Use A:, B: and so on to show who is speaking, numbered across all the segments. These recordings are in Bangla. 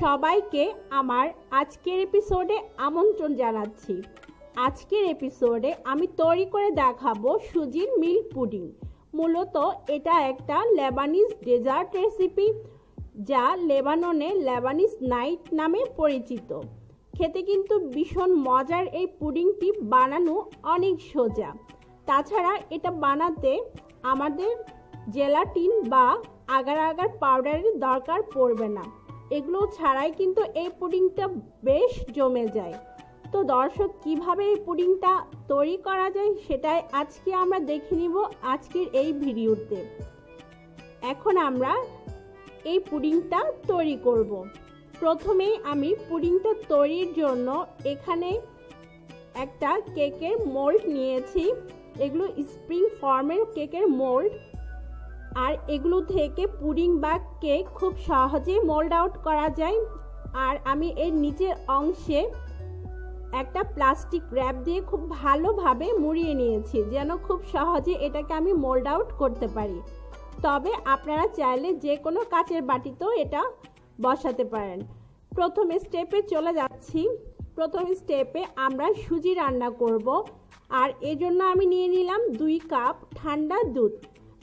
A: সবাইকে আমার আজকের এপিসোডে আমন্ত্রণ জানাচ্ছি। আজকের এপিসোডে আমি তৈরি করে দেখাবো সুজির মিল্ক পুডিং। মূলত এটা একটা লেবানিজ ডেজার্ট রেসিপি যা লেবাননে লেবানিজ নাইট নামে পরিচিত। খেতে কিন্তু ভীষণ মজার এই পুডিংটি বানানো অনেক সোজা। তাছাড়া এটা বানাতে আমাদের জেলাটিন বা আগার আগার পাউডারের দরকার পড়বে না। এগুলো ছাড়াই কিন্তু এই পুডিংটা বেশ জমে যায়। তো দর্শক, কীভাবে এই পুডিংটা তৈরি করা যায় সেটাই আজকে আমরা দেখে নিব আজকের এই ভিডিওতে। এখন আমরা এই পুডিংটা তৈরি করব। প্রথমেই আমি পুডিংটা তৈরির জন্য এখানে একটা কেকের মোল্ড নিয়েছি। এগুলো স্প্রিং ফর্মের কেকের মোল্ড। আর এগুলো থেকে পুডিং বা কেক খুব সহজেই মোল্ড আউট করা যায়। আর আমি এর নিচের অংশে একটা প্লাস্টিক র্যাপ দিয়ে খুব ভালোভাবে মুড়িয়ে নিয়েছি, যেন খুব সহজে এটাকে আমি মোল্ড আউট করতে পারি। তবে আপনারা চাইলে যে কোনো কাচের বাটিতেও এটা বসাতে পারেন। প্রথম স্টেপে চলে যাচ্ছি। প্রথম স্টেপে আমরা সুজি রান্না করব। আর এজন্য আমি নিয়ে নিলাম দুই কাপ ঠান্ডা দুধ।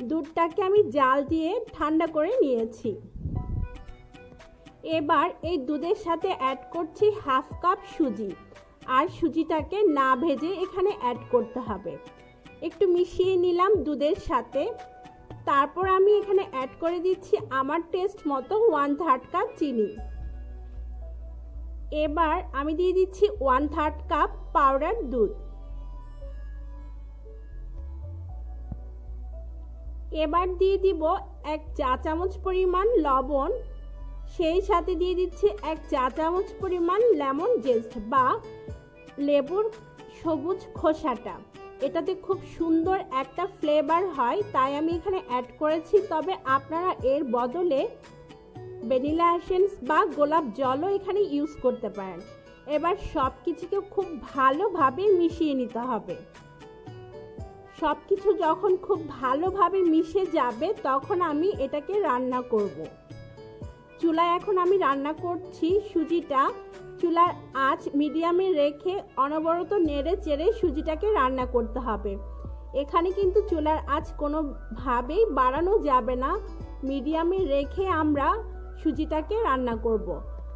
A: দুধটাকে আমি জাল দিয়ে ঠান্ডা করে নিয়েছি। এবার এই দুধের সাথে অ্যাড করছি হাফ কাপ সুজি। আর সুজিটাকে না ভেজে এখানে অ্যাড করতে হবে। একটু মিশিয়ে নিলাম দুধের সাথে। তারপর আমি এখানে অ্যাড করে দিচ্ছি আমার টেস্ট মতো ওয়ান থার্ড কাপ চিনি। এবার আমি দিয়ে দিচ্ছি ওয়ান থার্ড কাপ পাউডার দুধ। এবার দিয়ে দিব এক চা চামচ পরিমাণ লবণ। সেই সাথে দিয়ে দিচ্ছি এক চা চামচ পরিমাণ লেমন জেস্ট বা লেবুর সবুজ খোসাটা। এটাতে খুব সুন্দর একটা ফ্লেভার হয়, তাই আমি এখানে অ্যাড করেছি। তবে আপনারা এর বদলে ভ্যানিলা এসেন্স বা গোলাপ জলও এখানে ইউজ করতে পারেন। এবার সব কিছুকে খুব ভালোভাবে মিশিয়ে নিতে হবে। সব কিছু যখন খুব ভালোভাবে মিশে যাবে, তখন আমি এটাকে রান্না করব। চুলায় এখন আমি রান্না করছি সুজিটা চুলার আঁচ মিডিয়ামে রেখে অনবরত নেড়ে চেড়ে সুজিটাকে রান্না করতে হবে এখানে কিন্তু চুলার আঁচ কোনোভাবেই বাড়ানো যাবে না মিডিয়ামে রেখে আমরা সুজিটাকে রান্না করব।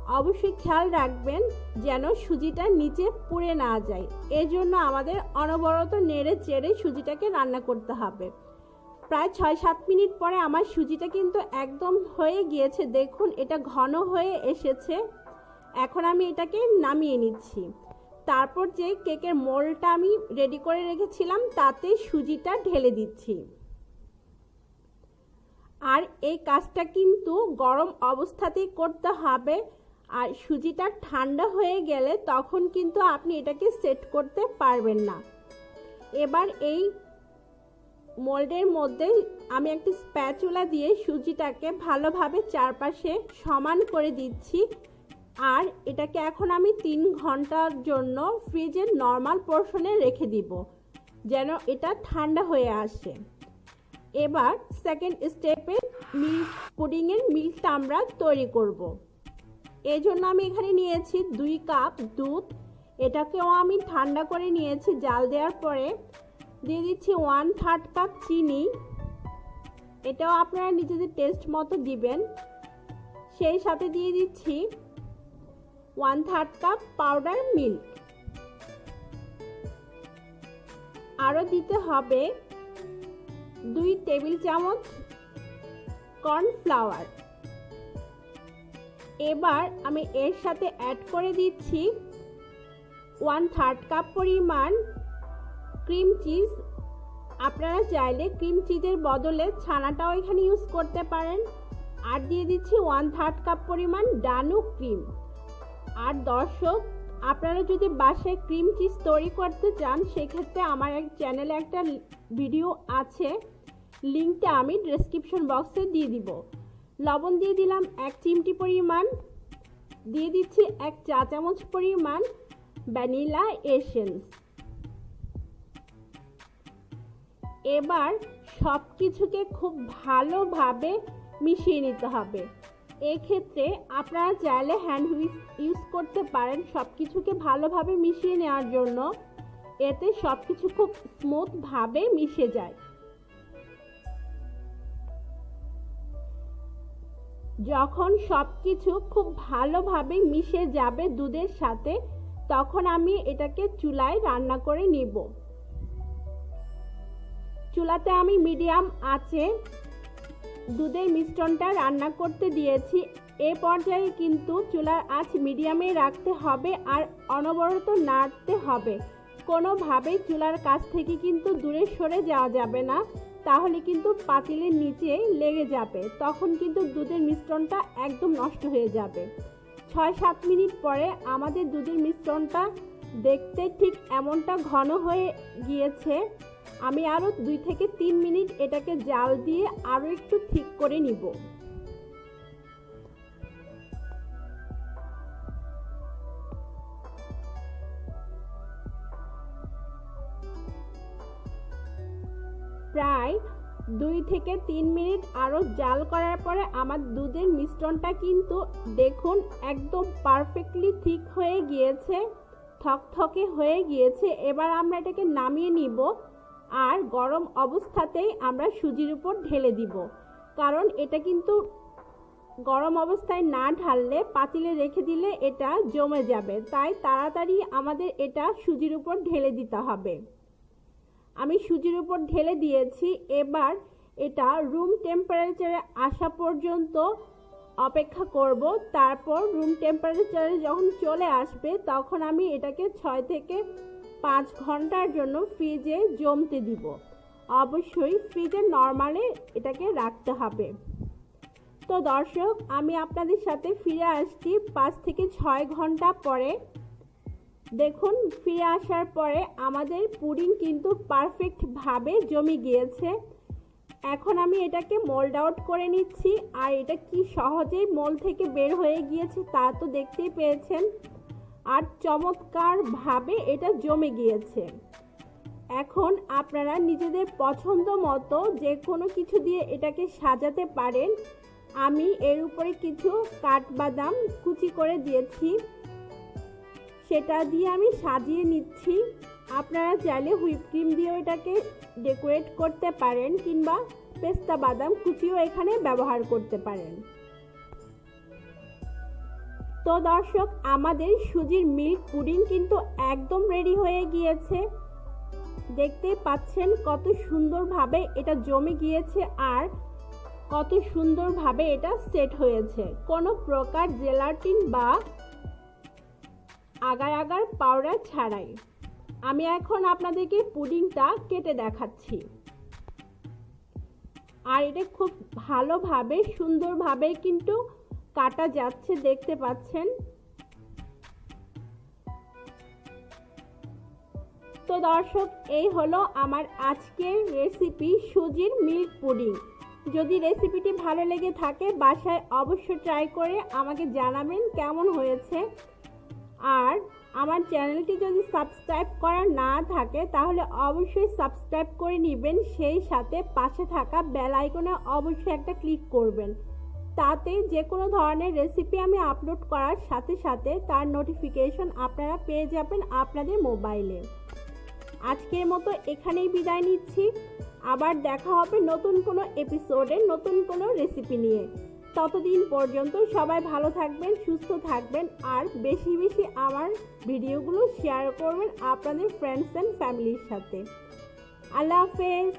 A: অবশ্যই খেয়াল রাখবেন যেন সুজিটা নিচে পুড়ে না যায়। এজন্য আমাদের অনবরত নেড়ে চেড়ে সুজিটাকে রান্না করতে হবে। প্রায় ছয় সাত মিনিট পরে আমার সুজিটা কিন্তু একদম হয়ে গিয়েছে। দেখুন, এটা ঘন হয়ে এসেছে। এখন আমি এটাকে নামিয়ে নিচ্ছি। তারপর যে কেকের মোলটা আমি রেডি করে রেখেছিলাম, তাতে সুজিটা ঢেলে দিচ্ছি। আর এই কাজটা কিন্তু গরম অবস্থাতেই করতে হবে। আর সুজিটা ঠান্ডা হয়ে গেলে তখন কিন্তু আপনি এটাকে সেট করতে পারবেন না। এবার এই মোল্ডের মধ্যে আমি একটি স্প্যাচুলা দিয়ে সুজিটাকে ভালোভাবে চারপাশে সমান করে দিচ্ছি। আর এটাকে এখন আমি তিন ঘণ্টার জন্য ফ্রিজের নর্মাল পোর্শনে রেখে দিব, যেন এটা ঠান্ডা হয়ে আসে। এবার সেকেন্ড স্টেপে মিল্ক পুডিংয়ের মিল্কটা আমরা তৈরি করব। এই জন্য আমি এখানে নিয়েছি দুই কাপ দুধ। এটাকেও আমি ঠান্ডা করে নিয়েছি, জাল দেওয়ার পরে। দিয়ে দিচ্ছি ওয়ান থার্ড কাপ চিনি। এটাও আপনারা নিজেদের টেস্ট মতো দিবেন। সেই সাথে দিয়ে দিচ্ছি one third cup powder milk আরও দিতে হবে দুই টেবিল চামচ কর্নফ্লাওয়ার এবার আমি এর সাথে অ্যাড করে দিচ্ছি ওয়ান থার্ড কাপ পরিমাণ ক্রিম চিজ আপনারা চাইলে ক্রিম চিজের বদলে ছানাটাও এখানে ইউজ করতে পারেন। আর দিয়ে দিচ্ছি ওয়ান থার্ড কাপ পরিমাণ ডানু ক্রিম আর দর্শক, আপনারা যদি বাসায় ক্রিম চিজ তৈরি করতে চান, সেক্ষেত্রে আমার এক চ্যানেলে একটা ভিডিও আছে। লিঙ্কটা আমি ডিসক্রিপশন বক্সে দিয়ে দিব। লবণ দিয়ে দিলাম এক চিমটি পরিমাণ। দিয়ে দিচ্ছি এক চা চামচ পরিমাণ ভ্যানিলা এসেন্স। এবার সব কিছুকে খুব ভালোভাবে মিশিয়ে নিতে হবে। এক্ষেত্রে আপনারা চাইলে হ্যান্ড হুইস ইউজ করতে পারেন সব কিছুকে ভালোভাবে মিশিয়ে নেওয়ার জন্য। এতে সব কিছু খুব স্মুথভাবে মিশে যায়। যখন সব কিছু খুব ভালোভাবে মিশে যাবে দুধের সাথে, তখন আমি এটাকে চুলায় রান্না করে নিব। চুলাতে আমি মিডিয়াম আছে দুধের মিশ্রণটা রান্না করতে দিয়েছি। এ পর্যায়ে কিন্তু চুলার আঁচ মিডিয়ামে রাখতে হবে আর অনবরত নাড়তে হবে। কোনোভাবেই চুলার কাছ থেকে কিন্তু দূরে সরে যাওয়া যাবে না। তাহলে কিন্তু পাতিলের নিচে লেগে যাবে। তখন কিন্তু দুধের মিশ্রণটা একদম নষ্ট হয়ে যাবে। ছয় সাত মিনিট পরে আমাদের দুধের মিশ্রণটা দেখতে ঠিক এমনটা ঘন হয়ে গিয়েছে। আমি আরও দুই থেকে তিন মিনিট এটাকে জাল দিয়ে আরও একটু ঠিক করে নিব। প্রায় দুই থেকে তিন মিনিট আরও জাল করার পরে আমার দুধের মিশ্রণটা কিন্তু দেখুন একদম পারফেক্টলি ঠিক হয়ে গিয়েছে, থকথকে হয়ে গিয়েছে। এবার আমরা এটাকে নামিয়ে নিব আর গরম অবস্থাতেই আমরা সুজির উপর ঢেলে দিব। কারণ এটা কিন্তু গরম অবস্থায় না ঢাললে, পাতিলে রেখে দিলে এটা জমে যাবে। তাই তাড়াতাড়ি আমাদের এটা সুজির উপর ঢেলে দিতে হবে। আমি সুজির উপর ঢেলে দিয়েছি। এবার এটা রুম টেম্পারেচারে আসা পর্যন্ত অপেক্ষা করব। তারপর রুম টেম্পারেচারে যখন চলে আসবে, তখন আমি এটাকে ছয় থেকে পাঁচ ঘণ্টার জন্য ফ্রিজে জমতে দিব। অবশ্যই ফ্রিজে নর্মালে এটাকে রাখতে হবে। তো দর্শক, আমি আপনাদের সাথে ফিরে আসছি পাঁচ থেকে ছয় ঘণ্টা পরে। দেখুন, ফিরে আসার পরে আমাদের পুডিং কিন্তু পারফেক্টভাবে জমে গিয়েছে। এখন আমি এটাকে মোল্ড আউট করে নিচ্ছি। আর এটা কি সহজেই মোল থেকে বের হয়ে গিয়েছে তা তো দেখতেই পেয়েছেন। আর চমৎকারভাবে এটা জমে গিয়েছে। এখন আপনারা নিজেদের পছন্দ মতো যে কোনো কিছু দিয়ে এটাকে সাজাতে পারেন। আমি এর উপরে কিছু কাঠবাদাম কুচি করে দিয়েছি। সেটা দিয়ে আমি সাজিয়ে নিচ্ছি। আপনারা চাইলে হুইপ ক্রিম দিয়েও এটাকে ডেকোরেট করতে পারেন কিংবা পেস্তা বাদাম কুচিও এখানে ব্যবহার করতে পারেন। তো দর্শক, আমাদের সুজির মিল্ক পুডিং কিন্তু একদম রেডি হয়ে গিয়েছে। দেখতে পাচ্ছেন কত সুন্দরভাবে এটা জমে গিয়েছে আর কত সুন্দরভাবে এটা সেট হয়েছে। কোনো প্রকার জেলাটিন বা আগার আগার পাউডার ছাড়াই। আমি এখন আপনাদেরকে পুডিংটা কেটে দেখাচ্ছি। আর এটা খুব ভালোভাবে, সুন্দরভাবে কিন্তু কাটা যাচ্ছে, দেখতে পাচ্ছেন। তো দর্শক, এই হলো আমার আজকের রেসিপি সুজির মিল্ক পুডিং। যদি রেসিপিটি ভালো লেগে থাকে, বাসায় অবশ্যই ট্রাই করে আমাকে জানাবেন কেমন হয়েছে। আর আমার চ্যানেলটি যদি সাবস্ক্রাইব করা না থাকে, তাহলে অবশ্যই সাবস্ক্রাইব করে নেবেন। সেই সাথে পাশে থাকা বেল আইকনে অবশ্যই একটা ক্লিক করবেন। তাতে যে কোনো ধরনের রেসিপি আমি আপলোড করার সাথে সাথে তার নোটিফিকেশন আপনারা পেয়ে যাবেন আপনাদের মোবাইলে। আজকের মতো এখানেই বিদায় নিচ্ছি। আবার দেখা হবে নতুন কোনো এপিসোডে নতুন কোনো রেসিপি নিয়ে। ততদিন পর্যন্ত সবাই ভালো থাকবেন, সুস্থ থাকবেন আর বেশি বেশি আমার ভিডিওগুলো শেয়ার করবেন আপনাদের ফ্রেন্ডস অ্যান্ড ফ্যামিলির সাথে। আল্লাহ হাফেজ।